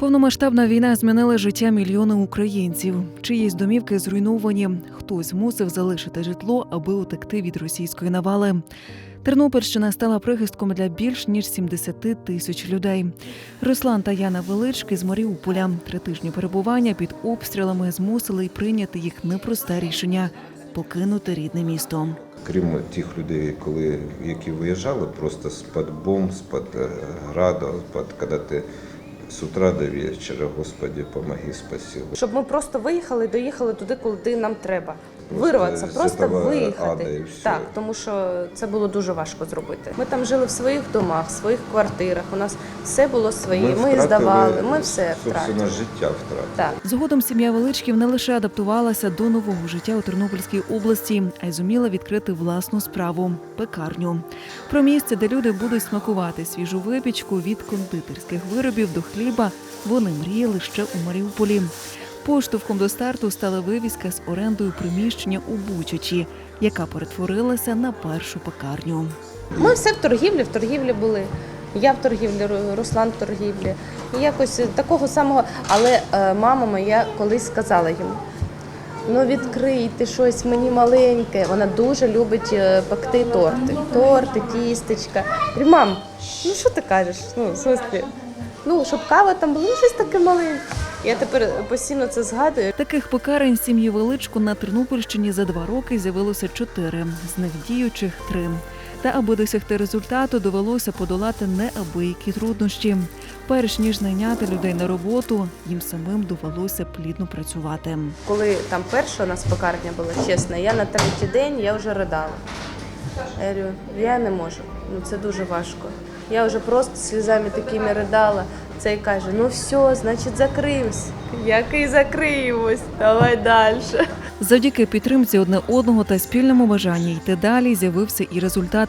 Повномасштабна війна змінила життя мільйони українців. Чиїсь домівки зруйновані, хтось мусив залишити житло, аби утекти від російської навали. Тернопільщина стала прихистком для більш ніж 70 тисяч людей. Руслан та Яна Велички з Маріуполя. Три тижні перебування під обстрілами змусили й прийняти їх непросте рішення покинути рідне місто. Крім тих людей, коли, які виїжджали, просто з-під бомб, з-під е, граду, з-під, коли ти з утра до вечора, Господи, помоги, спаси. Щоб ми просто виїхали, доїхали туди, куди нам треба. Просто Вирватися, просто виїхати. Так, тому що це було дуже важко зробити. Ми там жили в своїх домах, в своїх квартирах. У нас все було своє. Ми, втратили, здавали, ми все втратили. життя втратили. Так. Згодом сім'я Величків не лише адаптувалася до нового життя у Тернопільській області, а й зуміла відкрити власну справу пекарню. Про місце, де люди будуть смакувати свіжу випічку від кондитерських виробів до хліба, вони мріяли ще у Маріуполі. Поштовхом до старту стала вивіска з орендою приміщення у Бучачі, яка перетворилася на першу пекарню. Ми все в торгівлі, в торгівлі були. Я в торгівлі, Руслан в торгівлі. Якось такого самого. Але е, мама моя колись сказала йому: ну відкрийте щось мені маленьке. Вона дуже любить е, пекти торти. Торти, тістечка. Мам, ну що ти кажеш? Ну, в смислі, ну, щоб кава там була, ну щось таке маленьке. Я тепер постійно це згадую. Таких пекарень сім'ї Величко на Тернопільщині за два роки з'явилося чотири, з них діючих три. Та аби досягти результату, довелося подолати неабиякі труднощі. Перш ніж найняти людей на роботу, їм самим довелося плідно працювати. Коли там перша у нас пекарня була, чесно, я на третій день я вже ридала. Я говорю, я не можу, ну це дуже важко. Я вже просто сльозами такими ридала. Цей каже, ну все, значить закриємось. Який закриємось? Давай далі. Завдяки підтримці одне одного та спільному бажанні йти далі з'явився і результат.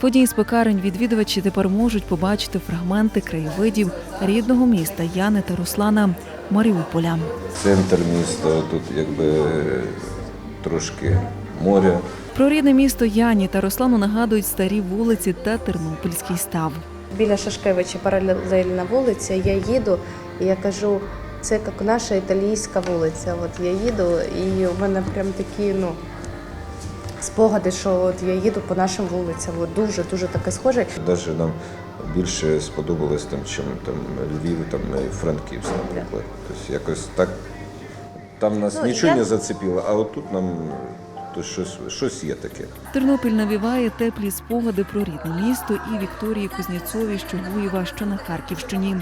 В одній з пекарень відвідувачі тепер можуть побачити фрагменти краєвидів рідного міста Яни та Руслана Маріуполя. Центр міста, тут якби трошки море. Про рідне місто Яні та Руслану нагадують старі вулиці та Тернопільський став. Біля Шашкевича паралельна вулиця, я їду і я кажу, це як наша італійська вулиця. От я їду, і у мене прям такі, ну. Спогади, що от я їду по нашим вулицям, от дуже дуже таке схоже. Навіть нам більше сподобалось там, чим там Львів, там і Франківськ, наприклад. Тобто якось так там нас Ну, нічого я- не зацепило, а отут нам то щось, щось є таке. Тернопіль навіває теплі спогади про рідне місто і Вікторії Кузнєцовій що Гуєва, що на Харківщині.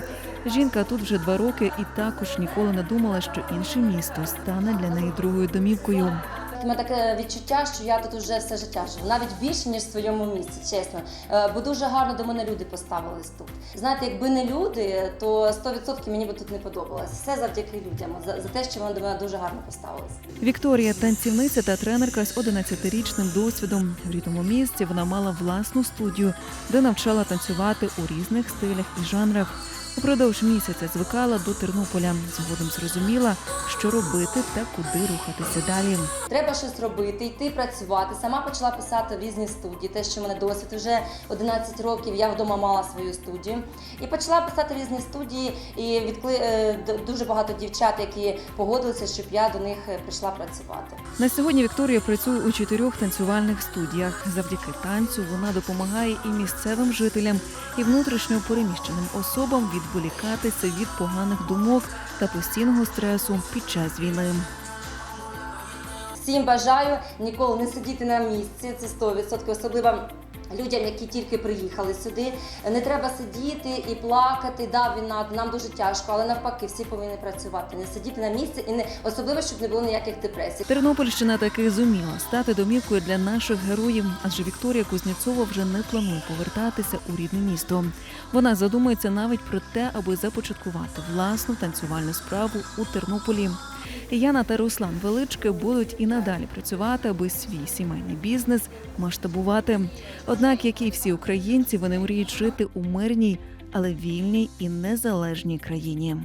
Жінка тут вже два роки і також ніколи не думала, що інше місто стане для неї другою домівкою. У мене таке відчуття, що я тут вже все життя живу, навіть більше ніж в своєму місці, чесно. Е, Бо дуже гарно до мене люди поставились тут. Знаєте, якби не люди, то 100% мені би тут не подобалось. Все завдяки людям, за, за те, що вони до мене дуже гарно поставились. Вікторія танцівниця та тренерка з 11-річним досвідом. В рідному місті вона мала власну студію, де навчала танцювати у різних стилях і жанрах. Упродовж місяця звикала до Тернополя. Згодом зрозуміла, що робити та куди рухатися далі. Треба щось робити, йти працювати. Сама почала писати в різні студії. Те, що в мене досвід вже 11 років. Я вдома мала свою студію. І почала писати в різні студії. І відкли е, дуже багато дівчат, які погодилися, щоб я до них е, прийшла працювати. На сьогодні Вікторія працює у чотирьох танцювальних студіях. Завдяки танцю вона допомагає і місцевим жителям, і внутрішньо переміщеним особам відволікатися від поганих думок та постійного стресу під час війни. Всім бажаю ніколи не сидіти на місці. Це 100%, особливо. Людям, які тільки приїхали сюди, не треба сидіти і плакати. Да, війна нам дуже тяжко, але навпаки, всі повинні працювати, не сидіти на місці і не особливо, щоб не було ніяких депресій. Тернопільщина таки зуміла стати домівкою для наших героїв, адже Вікторія Кузнєцова вже не планує повертатися у рідне місто. Вона задумується навіть про те, аби започаткувати власну танцювальну справу у Тернополі. Яна та Руслан Велички будуть і надалі працювати, аби свій сімейний бізнес масштабувати. Однак, як і всі українці, вони мріють жити у мирній, але вільній і незалежній країні.